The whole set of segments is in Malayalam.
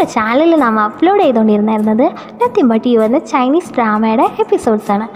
നമ്മുടെ ചാനലിൽ നാം അപ്ലോഡ് ചെയ്തുകൊണ്ടിരുന്നിരുന്നത് നത്തിങ് ബട്ട് യു എന്ന ചൈനീസ് ഡ്രാമയുടെ എപ്പിസോഡ്സാണ്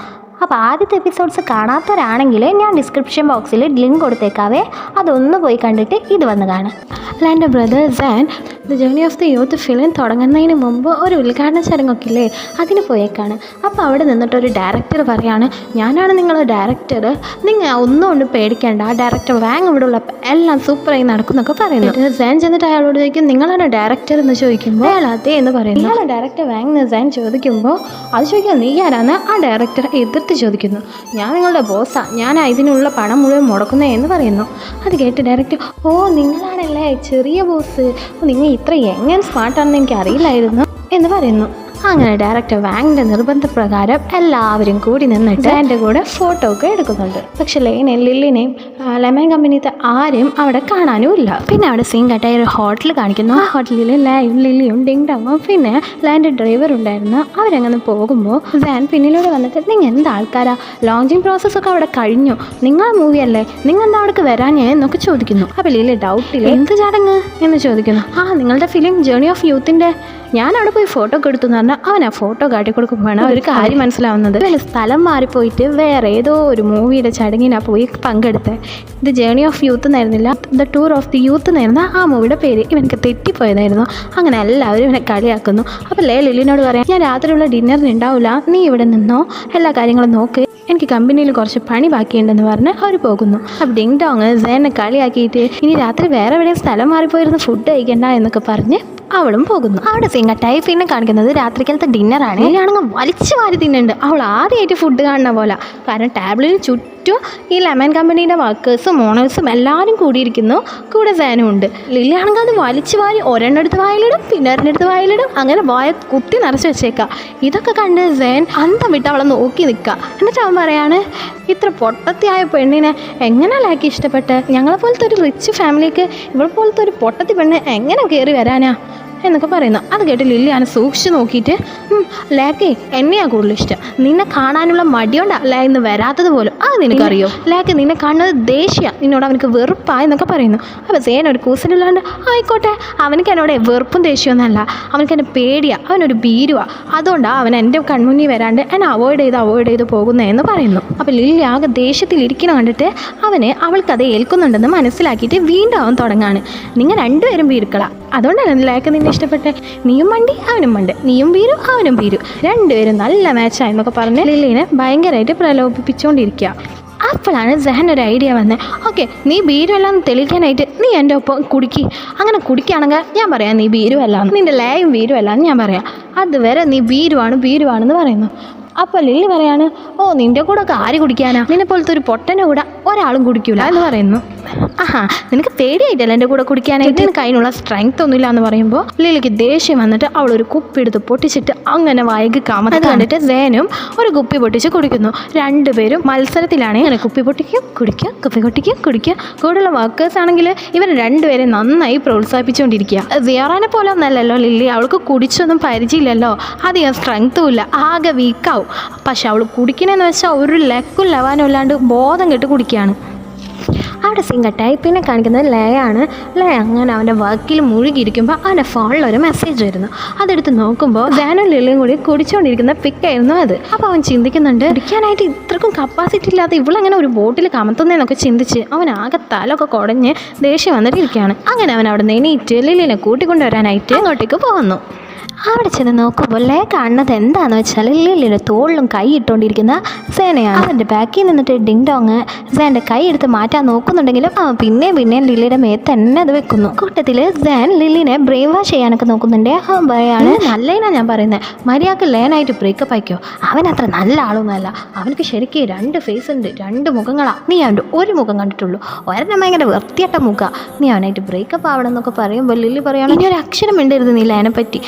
അപ്പോൾ ആദ്യത്തെ എപ്പിസോഡ്സ് കാണാത്തവരാണെങ്കിൽ ഞാൻ ഡിസ്ക്രിപ്ഷൻ ബോക്സിൽ ലിങ്ക് കൊടുത്തേക്കാവേ. അതൊന്ന് പോയി കണ്ടിട്ട് ഇത് വന്ന് കാണാം. അല്ല എന്റെ brothers and the journey of the youth film തുടങ്ങുന്നതിന് മുമ്പ് ഒരു ഉദ്ഘാടന ചടങ്ങൊക്കെ ഇല്ലേ അതിന് പോയേക്കാണ്. അപ്പോൾ അവിടെ നിന്നിട്ട് ഒരു ഡയറക്ടർ പറയാണ് ഞാനാണ് നിങ്ങളുടെ ഡയറക്ടർ നിങ്ങൾ ഒന്നും കൊണ്ട് പേടിക്കേണ്ട. ആ ഡയറക്ടർ വാങ് ഇവിടെ ഉള്ള എല്ലാം സൂപ്പറായി നടക്കുന്നൊക്കെ പറയുന്നു. സാൻ ചെന്നിട്ട് അയാളോട് ചോദിക്കും നിങ്ങളാണ് ഡയറക്ടർ എന്ന് ചോദിക്കുമ്പോൾ അയാൾ അതേ എന്ന് പറയുന്നു. നിങ്ങളാണ് ഡയറക്ടർ വാങ് സാൻ ചോദിക്കുമ്പോൾ അത് ചോദിക്കാൻ നീ ആരാന്ന് ആ ഡയറക്ടർ എതിർത്ത് ചോദിക്കുന്നു ഞാൻ നിങ്ങളുടെ ബോസാ? ഞാൻ ഇതിനുള്ള പണം മുഴുവൻ മുടക്കുന്നേ? എന്ന് പറയുന്നു. അത് കേട്ട് ഡയറക്റ്റ് ഓ നിങ്ങളാണല്ലേ ചെറിയ ബോസ്. നിങ്ങൾ ഇത്ര എങ്ങനെ സ്മാർട്ടാണെന്ന് എനിക്ക് അറിയില്ലായിരുന്നു എന്ന് പറയുന്നു. അങ്ങനെ ഡയറക്ടർ വാങ്ങിന്റെ നിർബന്ധപ്രകാരം എല്ലാവരും കൂടി നിന്നിട്ട് എന്റെ കൂടെ ഫോട്ടോ ഒക്കെ എടുക്കുന്നുണ്ട്. പക്ഷെ ലൈനെ ലില്ലിനെയും ലെമൻ കമ്പനിത്തെ ആരെയും അവിടെ കാണാനും ഇല്ല. പിന്നെ അവിടെ സീൻ കട്ടായി ഒരു ഹോട്ടൽ കാണിക്കുന്നു. ആ ഹോട്ടലിൽ ലൈവും ലില്ലിയും ഡിങ് ഡങ്ങും പിന്നെ ലാൻഡ് ഡ്രൈവർ ഉണ്ടായിരുന്നു. അവരങ്ങനെ പോകുമ്പോൾ വാൻ പിന്നിലൂടെ വന്നിട്ട് നിങ്ങൾ എന്ത് ആൾക്കാരാ? ലോഞ്ചിങ് പ്രോസസ്സൊക്കെ അവിടെ കഴിഞ്ഞു. നിങ്ങൾ മൂവി അല്ലേ? നിങ്ങൾ എന്താ അവിടേക്ക് വരാഞ്ഞേ? എന്നൊക്കെ ചോദിക്കുന്നു. അപ്പോൾ ലില്ലി ഡൗട്ടില്ല എന്ത് ചടങ്ങ്? എന്ന് ചോദിക്കുന്നു. ആ നിങ്ങളുടെ ഫിലിം ജേണി ഓഫ് യൂത്തിന്റെ ഞാൻ പോയി ഫോട്ടോ ഒക്കെ എടുത്തു എന്ന് പറഞ്ഞാൽ അവൻ ആ ഫോട്ടോ കാട്ടി കൊടുക്കുമ്പോഴാണ് ഒരു കാര്യം മനസ്സിലാവുന്നത്. സ്ഥലം മാറിപ്പോയിട്ട് വേറെ ഏതോ ഒരു മൂവിയുടെ ചടങ്ങിനാണ് പോയി പങ്കെടുത്തത് ഇത് journey of youth എന്നായിരുന്നില്ല. The tour of the youth എന്നായിരുന്ന ആ മൂവിയുടെ പേര് ഇവനക്ക് തെറ്റിപ്പോയതായിരുന്നു. അങ്ങനെ എല്ലാവരും ഇവനെ കളിയാക്കുന്നു. അപ്പോൾ ലേ ലില്ലിനോട് പറയാം ഞാൻ രാത്രിയുള്ള ഡിന്നറിന് ഉണ്ടാവില്ല നീ ഇവിടെ നിന്നോ? എല്ലാ കാര്യങ്ങളും നോക്ക്. എനിക്ക് കമ്പനിയിൽ കുറച്ച് പണി ബാക്കിയുണ്ടെന്ന് പറഞ്ഞ് അവർ പോകുന്നു. അപ്പം ഡിങ് ഡോങ് സേനെ കളിയാക്കിയിട്ട് ഇനി രാത്രി വേറെ എവിടെയും സ്ഥലം മാറിപ്പോയിരുന്ന് ഫുഡ് കഴിക്കണ്ട എന്നൊക്കെ പറഞ്ഞ് അവളും പോകുന്നു. അവിടെ സിംഗട്ടായി പിന്നെ കാണിക്കുന്നത് രാത്രിക്കാലത്തെ ഡിന്നറാണ് ഇതിലാണെങ്കിൽ വലിച്ചു വാരി തിന്നുന്നുണ്ട്. അവൾ ആദ്യമായിട്ട് ഫുഡ് കാണുന്ന പോലെ. കാരണം ടാബ്ലിന് ചുറ്റും ഈ ലെമൺ കമ്പനിയുടെ വർക്കേഴ്സും ഓണേഴ്സും എല്ലാവരും കൂടിയിരിക്കുന്നു. കൂടെ സേനും ഉണ്ട്. ലില്ലാണെങ്കിൽ അത് വലിച്ചു വാരി ഒരെണ്ണടുത്ത് വായിലിടും പിന്നെ ഒരെണ്ണടുത്ത് വായിലിടും. അങ്ങനെ വായ കുത്തി നിറച്ച് വെച്ചേക്കാം. ഇതൊക്കെ കണ്ട് സേൻ അന്തം വിട്ട് അവളെ നോക്കി നിൽക്കുക എന്നിട്ട് അവൻ പറയാണ് ഇത്ര പൊട്ടത്തിയായ പെണ്ണിനെ എങ്ങനെ ലാക്കി ഇഷ്ടപ്പെട്ട്? ഞങ്ങളെ പോലത്തെ ഒരു റിച്ച് ഫാമിലിക്ക് ഇവളെ പോലത്തെ ഒരു പൊട്ടത്തി പെണ്ണ് എങ്ങനെ കയറി വരാനാ? എന്നൊക്കെ പറയുന്നു. അത് കേട്ട് ലില്ലിയാണ് സൂക്ഷിച്ച് നോക്കിയിട്ട് "ഉം, ലാക്കേ എന്നെയാണ് കൂടുതൽ ഇഷ്ടം? നിന്നെ കാണാനുള്ള മടിയോണ്ടാ? ലാ ഇന്ന് വരാത്തത് പോലും അത് നിനക്കറിയോ? ലാക്ക് നിന്നെ കാണുന്നത് ദേഷ്യ. നിന്നോട് അവനക്ക് വെറുപ്പാ എന്നൊക്കെ പറയുന്നു. അപ്പോൾ സേന ഒരു കൂസലില്ലാണ്ട് ആയിക്കോട്ടെ അവനക്ക് എന്നോട് വെറുപ്പും ദേഷ്യമൊന്നുമല്ല അവനക്ക് എന്നെ പേടിയാ. അവനൊരു ഭീരുവാ. അതുകൊണ്ടാണ് അവൻ എന്റെ കൺമുന്നിൽ വരാണ്ട് എന്നെ അവോയ്ഡ് ചെയ്ത് അവോയ്ഡ് ചെയ്ത് പോകുന്നതെന്ന് പറയുന്നു. അപ്പോൾ ലില്ലി ആകെ ദേഷ്യത്തിൽ ഇരിക്കുന്ന കണ്ടിട്ട് അവനെ അവൾക്കത് ഏൽക്കുന്നുണ്ടെന്ന് മനസ്സിലാക്കിയിട്ട് വീണ്ടും അവൻ തുടങ്ങാണ്. നിങ്ങൾ രണ്ടുപേരും വീർക്കള. അതുകൊണ്ടാണ് ലാക്ക് നിന്നെ ഇഷ്ടപ്പെട്ടെ നീയും മണ്ടി അവനും മണ്ട്. നീയും വീരു അവനും വീരു. രണ്ടുപേരും നല്ല മാച്ചായി എന്നൊക്കെ പറഞ്ഞ് ലില്ലിനെ ഭയങ്കരമായിട്ട് പ്രലോഭിപ്പിച്ചുകൊണ്ടിരിക്കുക അപ്പോഴാണ് ജഹൻ ഒരു ഐഡിയ വന്നത് ഓക്കെ നീ ബീരുമെല്ലാം തെളിയിക്കാനായിട്ട് നീ എന്റെ ഒപ്പം കുടിക്കി. അങ്ങനെ കുടിക്കുകയാണെങ്കിൽ ഞാൻ പറയാം നീ ബീരുവല്ലാന്ന് നിന്റെ ലയം ബീരുമല്ല ഞാൻ പറയാം. അതുവരെ നീ ബീരുവാണ് ബീരുവാണെന്ന് പറയുന്നു. അപ്പോൾ ലില്ലി പറയാണ് ഓ നിന്റെ കൂടെ ഒക്കെ ആര് കുടിക്കാനാ? നിന്നെ പോലത്തെ ഒരു പൊട്ടന്റെ കൂടെ ഒരാളും കുടിക്കൂല. എന്ന് പറയുന്നു. ആഹാ നിനക്ക് പേടിയായിട്ടല്ല എന്റെ കൂടെ കുടിക്കാനായിട്ട്? നിനക്ക് അതിനുള്ള സ്ട്രെങ്ത് ഒന്നുമില്ല എന്ന് പറയുമ്പോൾ ലില്ലിക്ക് ദേഷ്യം വന്നിട്ട് അവൾ ഒരു കുപ്പി എടുത്ത് പൊട്ടിച്ചിട്ട് അങ്ങനെ വൈകി കാമത്ത് കണ്ടിട്ട് വേനും ഒരു കുപ്പി പൊട്ടിച്ച് കുടിക്കുന്നു. രണ്ടുപേരും മത്സരത്തിലാണ്. ഇങ്ങനെ കുപ്പി പൊട്ടിക്കും കുടിക്കുക കുപ്പി പൊട്ടിക്കും കുടിക്കുക കൂടെയുള്ള വർക്കേഴ്സ് ആണെങ്കിൽ ഇവർ രണ്ടുപേരെ നന്നായി പ്രോത്സാഹിപ്പിച്ചുകൊണ്ടിരിക്കുക. വേറാനെ പോലെ ഒന്നല്ലല്ലോ ലില്ലി. അവൾക്ക് കുടിച്ചൊന്നും പരിചയമില്ലല്ലോ. അധികം സ്ട്രെങ്ത്തും ഇല്ല. ആകെ വീക്കാവും പക്ഷെ അവൾ കുടിക്കണമെന്ന് വെച്ചാൽ ഒരു ലക്കും ലവാനും ഇല്ലാണ്ട് ബോധം കെട്ട് കുടിക്കുകയാണ് അവിടെ സിംഗട്ടായി പിന്നെ കാണിക്കുന്നത് ലയാണ്. ലയ അങ്ങനെ അവന്റെ വർക്കിൽ മുഴുകിയിരിക്കുമ്പോൾ അവന്റെ ഫോണിൽ ഒരു മെസ്സേജ് വരുന്നു. അതെടുത്ത് നോക്കുമ്പോൾ ജാനും ലില്ലിയും കൂടി കുടിച്ചുകൊണ്ടിരിക്കുന്ന പിക്കായിരുന്നു അത്. അപ്പോൾ അവൻ ചിന്തിക്കുന്നുണ്ട് കുടിക്കാനായിട്ട് ഇത്രക്കും കപ്പാസിറ്റി ഇല്ലാതെ ഇവളങ്ങനെ ഒരു ബോട്ടിൽ കമത്തുന്നതെന്നൊക്കെ ചിന്തിച്ച് അവൻ ആകെ തലൊക്കെ കുടഞ്ഞ് ദേഷ്യം വന്നിട്ടിരിക്കുകയാണ്. അങ്ങനെ അവൻ അവിടെ നിന്ന് എണീറ്റ് ലില്ലിനെ കൂട്ടിക്കൊണ്ടുവരാനായിട്ട് അങ്ങോട്ടേക്ക് പോകുന്നു. അവിടെ ചെന്ന് നോക്കുമ്പോൾ ലേ കാണുന്നത് എന്താണെന്ന് വെച്ചാൽ ലില്ലിയുടെ തോളിലും കൈ ഇട്ടുകൊണ്ടിരിക്കുന്ന സേനയാണ്. അവന്റെ ബാക്കിൽ നിന്നിട്ട് ഡിങ് ഡോങ് സേന്റെ കൈ എടുത്ത് മാറ്റാൻ നോക്കുന്നുണ്ടെങ്കിലും അവൻ പിന്നെയും പിന്നെയും ലില്ലിയുടെ മേത്ത് തന്നെ അത് വെക്കുന്നു. കൂട്ടത്തിൽ സാൻ ലില്ലിനെ ബ്രെയിൻ വാഷ് ചെയ്യാനൊക്കെ നോക്കുന്നുണ്ട്. അവൻ പറയാണ് നല്ലതിനാ ഞാൻ പറയുന്നത് മര്യാദയ്ക്ക് ലേനായിട്ട് ബ്രേക്കപ്പ് ആയിക്കോ. അവൻ അത്ര നല്ല ആളൊന്നുമല്ല. അവനക്ക് ശരിക്കും രണ്ട് ഫേസ് ഉണ്ട് രണ്ട് മുഖങ്ങളാണ് നീ അവന്റെ ഒരു മുഖം കണ്ടിട്ടുള്ളൂ. ഒരെണ്ണം ഭയങ്കര വൃത്തിയട്ട മുഖ. നീ അവനായിട്ട് ബ്രേക്കപ്പ് ആവണം എന്നൊക്കെ പറയുമ്പോൾ ലില്ലി പറയുകയാണെങ്കിൽ ഒരു അക്ഷരം മിണ്ടരുത് നീ ലേനെ പറ്റി.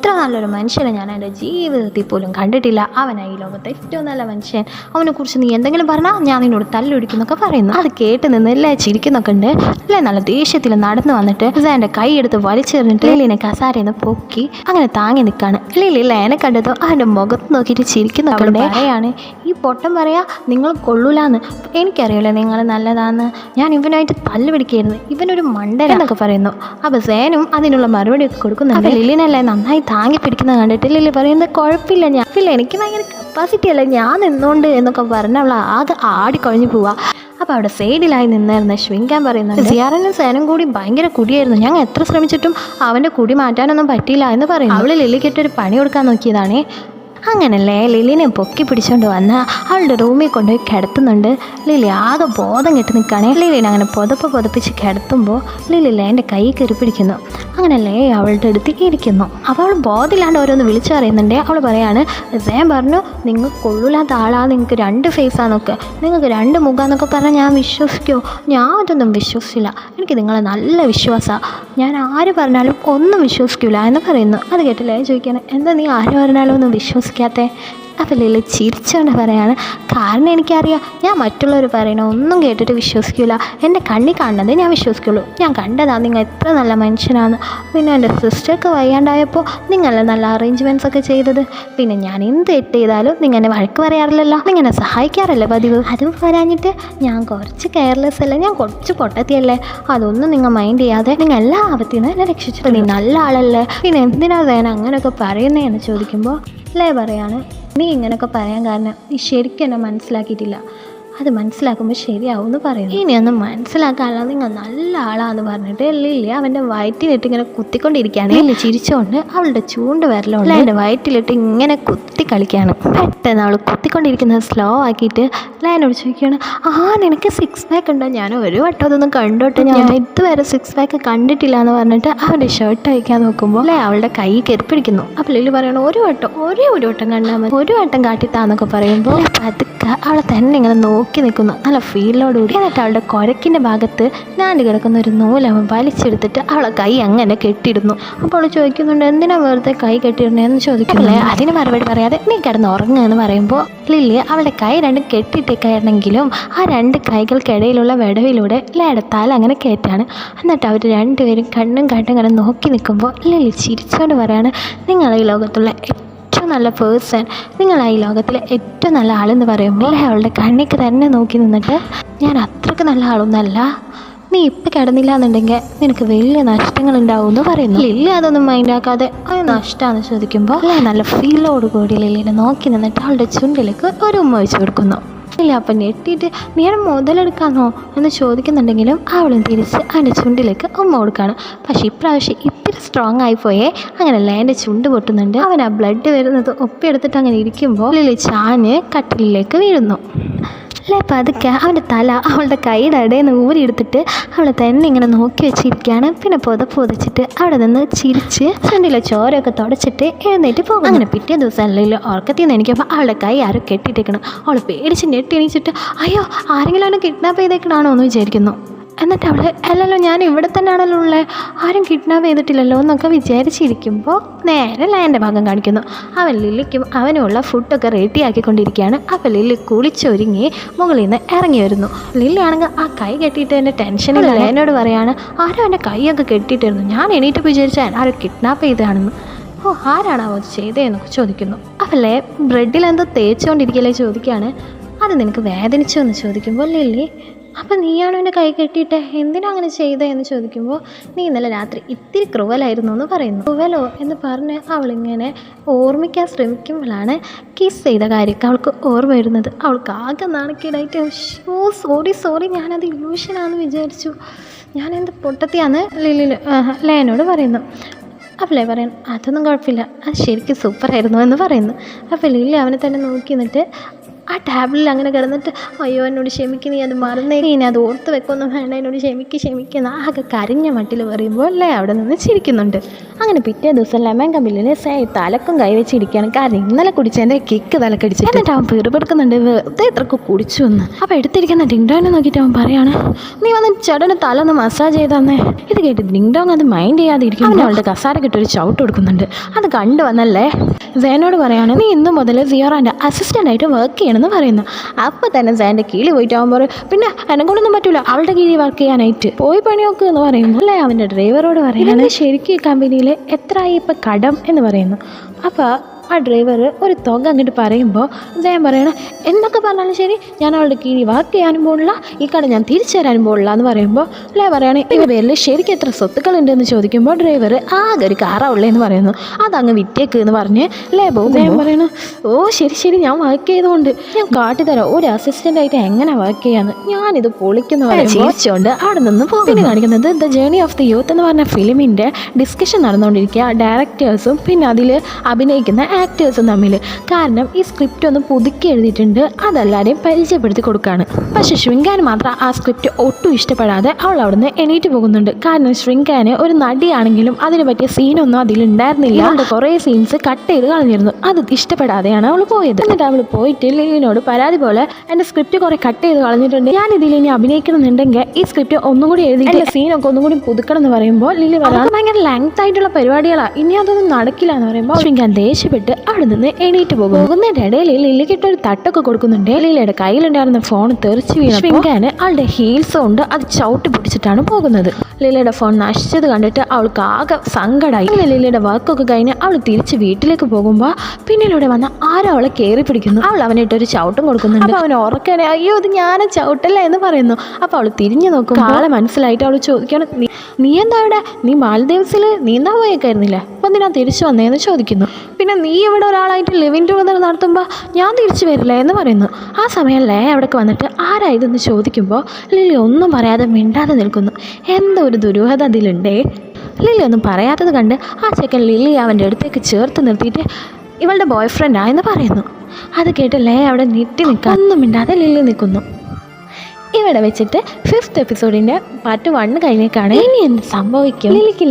ഇത്ര നല്ലൊരു മനുഷ്യനെ ഞാൻ എന്റെ ജീവിതത്തിൽ പോലും കണ്ടിട്ടില്ല. അവനാ ഈ ലോകത്തെ ഏറ്റവും നല്ല മനുഷ്യൻ. അവനെക്കുറിച്ച് നീ എന്തെങ്കിലും പറഞ്ഞാൽ ഞാൻ നിന്നോട് തല്ലൊടിക്കുന്നൊക്കെ പറയുന്നു. അത് കേട്ട് നിന്ന് എല്ലാം ചിരിക്കുന്നൊക്കെ ഉണ്ട്. അല്ലേ നല്ല ദേഷ്യത്തിൽ നടന്നു വന്നിട്ട് എന്റെ കൈ എടുത്ത് വലിച്ചെറിഞ്ഞിട്ട് ലില്ലിനെ കസാരയെന്ന് പൊക്കി അങ്ങനെ താങ്ങി നിൽക്കാണ് ലീലില്ല ലേനെ കണ്ടതോ അവന്റെ മുഖത്ത് നോക്കിയിട്ട് ചിരിക്കുന്നൊക്കെ ഉണ്ട്. പറയാണ് ഈ പൊട്ടം പറയാ നിങ്ങൾ കൊള്ളൂലാന്ന്. എനിക്കറിയില്ല നിങ്ങൾ നല്ലതാന്ന്. ഞാൻ ഇവനായിട്ട് തല്ല് പിടിക്കായിരുന്നു ഇവനൊരു മണ്ടൻ എന്നൊക്കെ പറയുന്നു. അപ്പോൾ സേനും അതിനുള്ള മറുപടി ഒക്കെ കൊടുക്കുന്നുണ്ട്. അപ്പോൾ ലില്ലിനല്ലേ നന്നായി താങ്ങി പിടിക്കുന്നത് കണ്ടിട്ടില്ലല്ലേ. ലില്ലി പറയുന്നത് കുഴപ്പമില്ല. ഞാൻ ഇല്ല എനിക്ക് ഭയങ്കര കപ്പാസിറ്റി അല്ല. ഞാൻ നിന്നോണ്ട് എന്നൊക്കെ പറഞ്ഞ് അവൾ ആകെ ആടിക്കൊഴിഞ്ഞു പോവാ. അപ്പോൾ അവിടെ സൈഡിലായി നിന്നായിരുന്നു ശ്വിങ്കാൻ പറയുന്നത് സിയാറിനും സേനും കൂടി ഭയങ്കര കുടിയായിരുന്നു. ഞങ്ങൾ എത്ര ശ്രമിച്ചിട്ടും അവന്റെ കുടി മാറ്റാനൊന്നും പറ്റിയില്ല എന്ന് പറയുന്നു. അവൾ ലില്ലിക്കിട്ടൊരു പണി കൊടുക്കാൻ നോക്കിയതാണേ. അങ്ങനല്ലേ? ലിലിനെ പൊക്കി പിടിച്ചുകൊണ്ട് വന്ന് അവളുടെ റൂമിൽ കൊണ്ടുപോയി കിടത്തുന്നുണ്ട്. ലിലി ആകെ ബോധം കെട്ടി നിൽക്കുകയാണെ ലിലിനെ അങ്ങനെ പുതപ്പ് പുതപ്പിച്ച് കിടത്തുമ്പോൾ ലിലി ലേന്റെ കൈ കയറി പിടിക്കുന്നു. അങ്ങനെ ലേ അവളുടെ അടുത്ത് ഇരിക്കുന്നു. അപ്പോൾ അവൾ ബോധമില്ലാണ്ട് ഓരോന്ന് വിളിച്ചു പറയുന്നുണ്ട്. അവൾ പറയാണ് ഞാൻ പറഞ്ഞു നിങ്ങൾ കൊള്ളൂലാത്ത ആളാ നിങ്ങൾക്ക് രണ്ട് ഫേസാന്നൊക്കെ നിങ്ങൾക്ക് രണ്ട് മുഖാന്നൊക്കെ പറഞ്ഞാൽ ഞാൻ വിശ്വസിക്കുമോ ഞാൻ അതൊന്നും വിശ്വസിച്ചില്ല. എനിക്ക് നിങ്ങളെ നല്ല വിശ്വാസമാണ് ഞാൻ ആര് പറഞ്ഞാലും ഒന്നും വിശ്വസിക്കില്ല എന്ന് പറയുന്നു. അത് കേട്ടില്ലേ? ചോദിക്കണം എന്താ നീ ആര് പറഞ്ഞാലും ഒന്നും വിശ്വസിക്കാത്തേ? അപ്പോൾ ലീല ചിരിച്ചുകൊണ്ട് പറയാണ്. കാരണം എനിക്കറിയാം ഞാൻ മറ്റുള്ളവർ പറയണ ഒന്നും കേട്ടിട്ട് വിശ്വസിക്കില്ല എന്റെ കണ്ണി കാണുന്നതേ ഞാൻ വിശ്വസിക്കുള്ളൂ. ഞാൻ കണ്ടതാ നിങ്ങൾ എത്ര നല്ല മനുഷ്യനാണ്. പിന്നെ എന്റെ സിസ്റ്റർക്ക് വയ്യാണ്ടായപ്പോൾ നിങ്ങളെ നല്ല അറേഞ്ച്മെന്റ്സ് ഒക്കെ ചെയ്തത്? പിന്നെ ഞാൻ എന്ത് തെറ്റ് ചെയ്താലും നിങ്ങൾ എന്നെ വഴക്ക് പറയാറില്ലല്ലോ. നിങ്ങൾ എന്നെ സഹായിക്കാറല്ലേ പതിവ്? അത് പോരാഞ്ഞിട്ട് ഞാൻ കുറച്ച് കെയർലെസ് അല്ല? ഞാൻ കുറച്ച് പൊട്ടത്തിയല്ലേ? അതൊന്നും നിങ്ങൾ മൈൻഡ് ചെയ്യാതെ നിങ്ങൾ എല്ലാ ആപത്തിൽ നിന്ന് എന്നെ രക്ഷിച്ചു നീ നല്ല ആളല്ലേ? പിന്നെ എന്തിനാ വേണം അങ്ങനെയൊക്കെ പറയുന്നതെന്ന് ചോദിക്കുമ്പോൾ ലേ പറയാണ് നീ ഇങ്ങനെയൊക്കെ പറയാൻ കാരണം നീ ശരിക്കും എന്നെ മനസ്സിലാക്കിയിട്ടില്ല. അത് മനസ്സിലാക്കുമ്പോൾ ശരിയാവും എന്ന് പറയുന്നു. ഇനിയൊന്നും മനസ്സിലാക്കാനുള്ള നിങ്ങൾ നല്ല ആളാന്ന് പറഞ്ഞിട്ട് ഇല്ല അവന്റെ വയറ്റിലിട്ട് ഇങ്ങനെ കുത്തിക്കൊണ്ടിരിക്കുകയാണ്. ലില്ലി ചിരിച്ചുകൊണ്ട് അവളുടെ ചൂണ്ട് വരലുണ്ട് എന്റെ വയറ്റിലിട്ട് ഇങ്ങനെ കുത്തി കളിക്കുകയാണ്. പെട്ടെന്ന് അവൾ കുത്തിക്കൊണ്ടിരിക്കുന്നത് സ്ലോ ആക്കിയിട്ട് ലൈനോട് ചോദിക്കുകയാണ് ആ നിനക്ക് സിക്സ് പാക്ക് ഉണ്ടോ? ഞാൻ ഒരു വട്ടം അതൊന്നും കണ്ടോട്ടെ ഞാൻ ഇതുവരെ സിക്സ് പാക്ക് കണ്ടിട്ടില്ല എന്ന് പറഞ്ഞിട്ട് അവന്റെ ഷർട്ട് അയക്കാൻ നോക്കുമ്പോൾ അല്ലേ അവളുടെ കൈ കെറിപ്പിടിക്കുന്നു അപ്പോൾ ലില്ലി പറയണം ഒരു വട്ടം ഒരേ ഒരു വട്ടം കണ്ടാൽ മതി. ഒരു വട്ടം കാട്ടിത്താന്നൊക്കെ പറയുമ്പോൾ പതുക്കെ അവളെ തന്നെ ഇങ്ങനെ നോക്കി. നിൽക്കുന്നു. നല്ല ഫീലോടുകൂടി എന്നിട്ട് അവളുടെ കുരക്കിന്റെ ഭാഗത്ത് ഞാണ്ട് കിടക്കുന്ന ഒരു നൂലവൻ വലിച്ചെടുത്തിട്ട് അവളെ കൈ അങ്ങനെ കെട്ടിയിടുന്നു. അപ്പോൾ അവൾ ചോദിക്കുന്നുണ്ട് എന്തിനാ വെറുതെ കൈ കെട്ടിയിടണേ എന്ന് ചോദിക്കുന്നില്ലേ അതിന് മറുപടി പറയാതെ നീ കിടന്ന് ഉറങ്ങുക എന്ന് പറയുമ്പോൾ ലില്ലി അവളുടെ കൈ രണ്ടും കെട്ടിയിട്ടേക്കായിരുന്നെങ്കിലും ആ രണ്ട് കൈകൾക്കിടയിലുള്ള വിടവിലൂടെ ലേടത്താൽ അങ്ങനെ കയറ്റാണ്. എന്നിട്ട് അവർ രണ്ടുപേരും കണ്ണും കണ്ടും കണ്ടും നോക്കി നിൽക്കുമ്പോൾ ലില്ലി ചിരിച്ചുകൊണ്ട് പറയാണ് നിങ്ങളെ ഈ ലോകത്തുള്ള നല്ല പേഴ്സൺ നിങ്ങൾ ഈ ലോകത്തിലെ ഏറ്റവും നല്ല ആളെന്ന് പറയുമ്പോൾ അവളുടെ കണ്ണിക്ക് തന്നെ നോക്കി നിന്നിട്ട് ഞാൻ അത്രയ്ക്ക് നല്ല ആളൊന്നല്ല. നീ ഇപ്പം കിടന്നില്ല എന്നുണ്ടെങ്കിൽ നിനക്ക് വലിയ നഷ്ടങ്ങൾ ഉണ്ടാവും എന്ന് പറയുന്നു. ലില്ല അതൊന്നും മൈൻഡാക്കാതെ അത് നഷ്ടമാണെന്ന് ചോദിക്കുമ്പോൾ നല്ല ഫീലോട് കൂടി ലില്ലിനെ നോക്കി നിന്നിട്ട് അവളുടെ ചുണ്ടിലേക്ക് ഒരു ഉമ്മ വെച്ച് കൊടുക്കുന്നു. ഇല്ല അപ്പം ഞെട്ടിയിട്ട് നീ അവിടെ മുതലെടുക്കാന്നോ എന്ന് ചോദിക്കുന്നുണ്ടെങ്കിലും അവളും തിരിച്ച് അവന്റെ ചുണ്ടിലേക്ക് ഉമ്മ കൊടുക്കുകയാണ് പക്ഷേ ഇപ്രാവശ്യം ഇത്തിരി സ്ട്രോങ് ആയിപ്പോയേ അങ്ങനെയല്ല എന്റെ ചുണ്ട് പൊട്ടുന്നുണ്ട്. അവൻ ആ ബ്ലഡ് വരുന്നത് ഒപ്പിയെടുത്തിട്ട് അങ്ങനെ ഇരിക്കുമ്പോൾ ചാഞ്ഞ് കട്ടിലിലേക്ക് വീഴുന്നു. അല്ലേ പതുക്കെ അവന്റെ തല അവളുടെ കൈയുടെ ഇടയിൽ നിന്ന് ഊരിയെടുത്തിട്ട് അവളെ തന്നെ ഇങ്ങനെ നോക്കി വെച്ചിരിക്കുകയാണ്. പിന്നെ പുത പൊതിച്ചിട്ട് അവിടെ നിന്ന് ചിരിച്ച് ചുണ്ടിലെ ചോരയൊക്കെ തുടച്ചിട്ട് എഴുന്നേറ്റ് പോകും അങ്ങനെ പിറ്റേ ദിവസം അല്ലെങ്കിൽ ഉറക്കത്തിൽ നിന്ന് എനിക്കപ്പോൾ അവളുടെ കൈ ആരോ കെട്ടിയിട്ടേക്കണം. അവൾ പേടിച്ച് ഞെട്ടി എണീച്ചിട്ട് അയ്യോ ആരെങ്കിലും അവനെ കിഡ്നാപ്പ് ചെയ്തേക്കണാണോ? എന്ന് വിചാരിക്കുന്നു. എന്നിട്ട് അവൾ അല്ലല്ലോ ഞാൻ ഇവിടെ തന്നെയാണല്ലോ ഉള്ളത് ആരും കിഡ്നാപ്പ് ചെയ്തിട്ടില്ലല്ലോ എന്നൊക്കെ വിചാരിച്ചിരിക്കുമ്പോൾ നേരെ ലയന്റെ ഭാഗം കാണിക്കുന്നു. അവൻ ലില്ലിക്കും അവനുള്ള ഫുഡൊക്കെ റെഡിയാക്കിക്കൊണ്ടിരിക്കുകയാണ് അപ്പോൾ ലില്ലി കുളിച്ചൊരുങ്ങി മുകളിൽ നിന്ന് ഇറങ്ങി വരുന്നു. ലില്ലിയാണെങ്കിൽ ആ കൈ കെട്ടിയിട്ട് എന്റെ ടെൻഷനിൽ ലയനോട് പറയാണ് ആരോ എന്റെ കൈയൊക്കെ കെട്ടിയിട്ടിരുന്നു. ഞാൻ എണീറ്റ് വിചാരിച്ചാൽ ആരോ കിഡ്നാപ്പ് ചെയ്തതാണെന്ന്. ഓ ആരാണാവോ അത് ചെയ്തതെന്നൊക്കെ ചോദിക്കുന്നു. അവല്ലേ ബ്രെഡിൽ എന്തോ തേച്ചുകൊണ്ടിരിക്കലേ ചോദിക്കുകയാണ്. അത് നിനക്ക് വേദനിച്ചോ എന്ന് ചോദിക്കുമ്പോൾ ലില്ലി അപ്പം നീയാണോ എന്റെ കൈ കെട്ടിയിട്ട്? എന്തിനാ അങ്ങനെ ചെയ്തേ എന്ന് ചോദിക്കുമ്പോൾ നീ ഇന്നലെ രാത്രി ഇത്തിരി ക്രുവലായിരുന്നു എന്ന് പറയുന്നു. ക്രുവലോ? എന്ന് പറഞ്ഞ് അവളിങ്ങനെ ഓർമ്മിക്കാൻ ശ്രമിക്കുമ്പോഴാണ് കിസ് ചെയ്ത കാര്യമൊക്കെ അവൾക്ക് ഓർമ്മ വരുന്നത്. അവൾക്ക് ആകെ നാണക്കേടായിട്ട് ഓ സോറി സോറി ഞാനത് ഇല്യൂഷനാണെന്ന് വിചാരിച്ചു. ഞാനെന്ത് പൊട്ടത്തിയാന്ന് ലില്ലി ലയനോട് പറയുന്നു. അപ്പല്ലേ പറയുന്നു അതൊന്നും കുഴപ്പമില്ല. അത് ശരിക്കും സൂപ്പറായിരുന്നു എന്ന് പറയുന്നു. അപ്പോൾ ലില്ലി അവനെ തന്നെ നോക്കി നിന്നിട്ട് ആ ടാബ്ലറ്റിൽ അങ്ങനെ കിടന്നിട്ട് അയ്യോ എന്നോട് ക്ഷമിക്ക് നീ അത് മറന്നേ. ഇനി അത് ഓർത്ത് വെക്കൊന്നും വേണ്ട എന്നോട് ക്ഷമിക്ക് ക്ഷമിക്കുന്ന ആകെ കരിഞ്ഞ മട്ടിൽ പറയുമ്പോൾ ലേ അവിടെ നിന്ന് ചിരിക്കുന്നുണ്ട്. അങ്ങനെ പിറ്റേ ദിവസം ലെമൻ കമ്പിലിന് സേ തലക്കും കൈവച്ചിരിക്കുകയാണ് കാരണം ഇന്നലെ കുടിച്ചതിന്റെ കിക്ക് തലക്കടിച്ച് എന്നിട്ട് അവൻ പിറുപെടുക്കുന്നുണ്ട് വെറുതെ ഇത്രക്ക് കുടിച്ചു എന്ന്. അപ്പോൾ എടുത്തിരിക്കുന്ന ഡിങ്ഡോനെ നോക്കിയിട്ട് അവൻ പറയാണ് നീ വന്ന് ചേട്ടന് തല ഒന്ന് മസാജ് ചെയ്തന്നേ. ഇത് കേട്ട് ഡിങ്ഡോങ് അത് മൈൻഡ് ചെയ്യാതെ ഇരിക്കും അവൻ അവളുടെ കസാര കിട്ടൊരു ചവിട്ട് കൊടുക്കുന്നുണ്ട്. അത് കണ്ടു വന്നല്ലേ? സേനോട് പറയാണ് നീ ഇന്നു മുതൽ സിയോറാന്റെ അസിസ്റ്റന്റ് ആയിട്ട് വർക്ക് ചെയ്യണമെന്ന് പറയുന്നു. അപ്പോൾ തന്നെ സേന്റെ കീഴിൽ പോയിട്ട് അവൻ പറയും പിന്നെ എന്നെ കൊണ്ടൊന്നും പറ്റൂല. അവളുടെ കീഴിൽ വർക്ക് ചെയ്യാനായിട്ട് പോയി പണിയൊക്കെ എന്ന് പറയുന്നു. അല്ലേ? അവന്റെ ഡ്രൈവറോട് പറയുന്നത് ശരിക്കും ഈ കമ്പനിയിൽ എത്രയായി ഇപ്പം കടം? എന്ന് പറയുന്നു. അപ്പോൾ ആ ഡ്രൈവർ ഒരു തുക അങ്ങോട്ട് പറയുമ്പോൾ അദ്ദേഹം പറയണം എന്തൊക്കെ പറഞ്ഞാലും ശരി ഞാൻ അവളുടെ കീഴിൽ വർക്ക് ചെയ്യാനും പോകില്ല ഈ കട ഞാൻ തിരിച്ചു തരാനും പോകില്ല എന്ന് പറയുമ്പോൾ അല്ലേ പറയണേ ഇതിന്റെ പേരിൽ ശരിക്കും എത്ര സ്വത്തുക്കളുണ്ട് എന്ന് ചോദിക്കുമ്പോൾ ഡ്രൈവർ ആകെ ഒരു കാറാ ഉള്ളേന്ന് പറയുന്നു. അതങ്ങ് വിറ്റേക്ക് എന്ന് പറഞ്ഞ് അല്ലേ പോകും ജയൻ പറയണു ഓ ശരി ശരി ഞാൻ വർക്ക് ചെയ്തുകൊണ്ട് ഞാൻ കാട്ടിത്തരാം ഒരു അസിസ്റ്റന്റ് ആയിട്ട് എങ്ങനെ വർക്ക് ചെയ്യാന്ന്? ഞാനിത് പൊളിക്കുന്ന ചിരിച്ചുകൊണ്ട് അവിടെ നിന്ന് പോകും പിന്നെ കാണിക്കുന്നത് the journey of the youth എന്ന് പറഞ്ഞ ഫിലിമിന്റെ ഡിസ്കഷൻ നടന്നുകൊണ്ടിരിക്കുക. ഡയറക്ടേഴ്സും പിന്നെ അതിൽ അഭിനയിക്കുന്ന ആക്ടേഴ്സും തമ്മിൽ കാരണം ഈ സ്ക്രിപ്റ്റ് ഒന്ന് പുതുക്കി എഴുതിയിട്ടുണ്ട്. അതെല്ലാവരെയും പരിചയപ്പെടുത്തി കൊടുക്കുകയാണ് പക്ഷേ ശൃംഗാൻ മാത്രം ആ സ്ക്രിപ്റ്റ് ഒട്ടും ഇഷ്ടപ്പെടാതെ അവൾ അവിടുന്ന് എണീറ്റ് പോകുന്നുണ്ട്. കാരണം ശൃംഗാന് ഒരു നടിയാണെങ്കിലും അതിന് പറ്റിയ സീനൊന്നും അതിലുണ്ടായിരുന്നില്ല അവളുടെ കുറേ സീൻസ് കട്ട് ചെയ്ത് കളഞ്ഞിരുന്നു. അത് ഇഷ്ടപ്പെടാതെയാണ് അവൾ പോയത്. എന്നിട്ട് അവൾ പോയിട്ട് ലീവിനോട് പരാതി പോലെ എന്റെ സ്ക്രിപ്റ്റ് കുറേ കട്ട് ചെയ്ത് കളഞ്ഞിട്ടുണ്ട്. ഞാൻ ഇതിൽ ഇനി അഭിനയിക്കണമെന്നുണ്ടെങ്കിൽ ഈ സ്ക്രിപ്റ്റ് ഒന്നും കൂടി എഴുതി സീനൊക്കെ ഒന്നും കൂടി പുതുക്കണം എന്ന് പറയുമ്പോൾ ലിലി പറയാം ഭയങ്കര ലെങ്ത് ആയിട്ടുള്ള പരിപാടികളാണ് ഇനി അതൊന്നും നടക്കില്ല എന്ന് പറയുമ്പോൾ ശൃംഗാൻ ദേഷ്യപ്പെട്ട് അവിടെ നിന്ന് എണീറ്റ് പോകും. പോകുന്നതിന്റെ ഇടയിൽ ലില്ലിക്കിട്ട് ഒരു തട്ടൊക്കെ കൊടുക്കുന്നുണ്ട്. ലില്ലിയുടെ കയ്യിലുണ്ടായിരുന്ന ഫോൺ തെറിച്ച് വീണ ശൃംഗാന് ആളുടെ ഹീൽസ് കൊണ്ട് അത് ചവിട്ടി പിടിച്ചിട്ടാണ് പോകുന്നത്. ലില്ലിയുടെ ഫോൺ നശിച്ചത് കണ്ടിട്ട് അവൾക്ക് ആകെ സങ്കടമായി ലില്ലിയുടെ ലില്ലയുടെ വർക്കൊക്കെ കഴിഞ്ഞ് അവൾ തിരിച്ച് വീട്ടിലേക്ക് പോകുമ്പോൾ പിന്നിലൂടെ വന്ന ആരോ അവളെ കയറി പിടിക്കുന്നു. അവൾ അവനിട്ട് ഒരു ചവിട്ടും കൊടുക്കുന്നുണ്ട്. അപ്പോൾ അവൻ ഉറക്കണേ അയ്യോ ഇത് ഞാൻ ചവിട്ടല്ല എന്ന് പറയുന്നു. അപ്പോൾ അവൾ തിരിഞ്ഞു നോക്കും ആളെ മനസ്സിലായിട്ട് അവൾ ചോദിക്കണം "നീ- നീ എന്താ അവിടെ നീ മാലദ്വീപ്സിൽ നീന്താൻ പോയേക്കായിരുന്നില്ല? അപ്പം എന്തിനാ തിരിച്ചു വന്നേന്ന് ചോദിക്കുന്നു. പിന്നെ നീ ഇവിടെ ഒരാളായിട്ട് ലിവിങ് ടുഗദർ നടത്തുമ്പോൾ ഞാൻ തിരിച്ചു വരില്ല എന്ന് പറയുന്നു. ആ സമയം ലേ അവിടേക്ക് വന്നിട്ട് ആരാ ഇതെന്ന് ചോദിക്കുമ്പോൾ ലിലി ഒന്നും പറയാതെ മിണ്ടാതെ നിൽക്കുന്നു. എന്തോ ഒരു ദുരൂഹത അതിലുണ്ടേ. ലിലി ഒന്നും പറയാത്തത് കണ്ട് ആ ചെക്കൻ ലില്ലി അവന്റെ അടുത്തേക്ക് ചേർത്ത് നിർത്തിയിട്ട് ഇവളുടെ ബോയ് ഫ്രണ്ടാ എന്ന് പറയുന്നു. അത് കേട്ട് ലേ അവിടെ നീട്ടി നിൽക്കാൻ. ഒന്നും മിണ്ടാതെ ലില്ലി നിൽക്കുന്നു. ഇവിടെ വെച്ചിട്ട് ഫിഫ്ത്ത് എപ്പിസോഡിന്റെ പാർട്ട് വണ്ണ് കഴിഞ്ഞേക്കാണ്. ഇനി എന്ത് സംഭവിക്കും? ലിലിക്ക്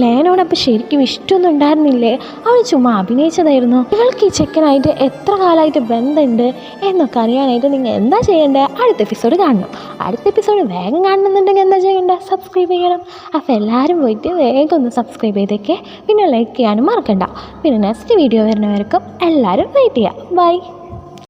അപ്പൊ ശരിക്കും ഇഷ്ടമൊന്നും ഉണ്ടായിരുന്നില്ലേ? അവൾ ചുമ്മാ അഭിനയിച്ചതായിരുന്നു. ഇവൾക്ക് ഈ ചെക്കനായിട്ട് എത്ര കാലമായിട്ട് ബന്ധമുണ്ട് എന്നൊക്കെ അറിയാനായിട്ട് നിങ്ങൾ എന്താ ചെയ്യേണ്ടത് അടുത്ത എപ്പിസോഡ് കാണണം. അടുത്ത എപ്പിസോഡ് വേഗം കാണണമെന്നുണ്ടെങ്കിൽ എന്താ ചെയ്യേണ്ടത് സബ്സ്ക്രൈബ് ചെയ്യണം. അപ്പോൾ എല്ലാവരും പോയിട്ട് വേഗം ഒന്ന് സബ്സ്ക്രൈബ് ചെയ്തേക്കെ. പിന്നെ ലൈക്ക് ചെയ്യാനും മറക്കണ്ട. പിന്നെ നെക്സ്റ്റ് വീഡിയോ വരുന്നവർക്കും എല്ലാവരും വെയിറ്റ് ചെയ്യാം. ബൈ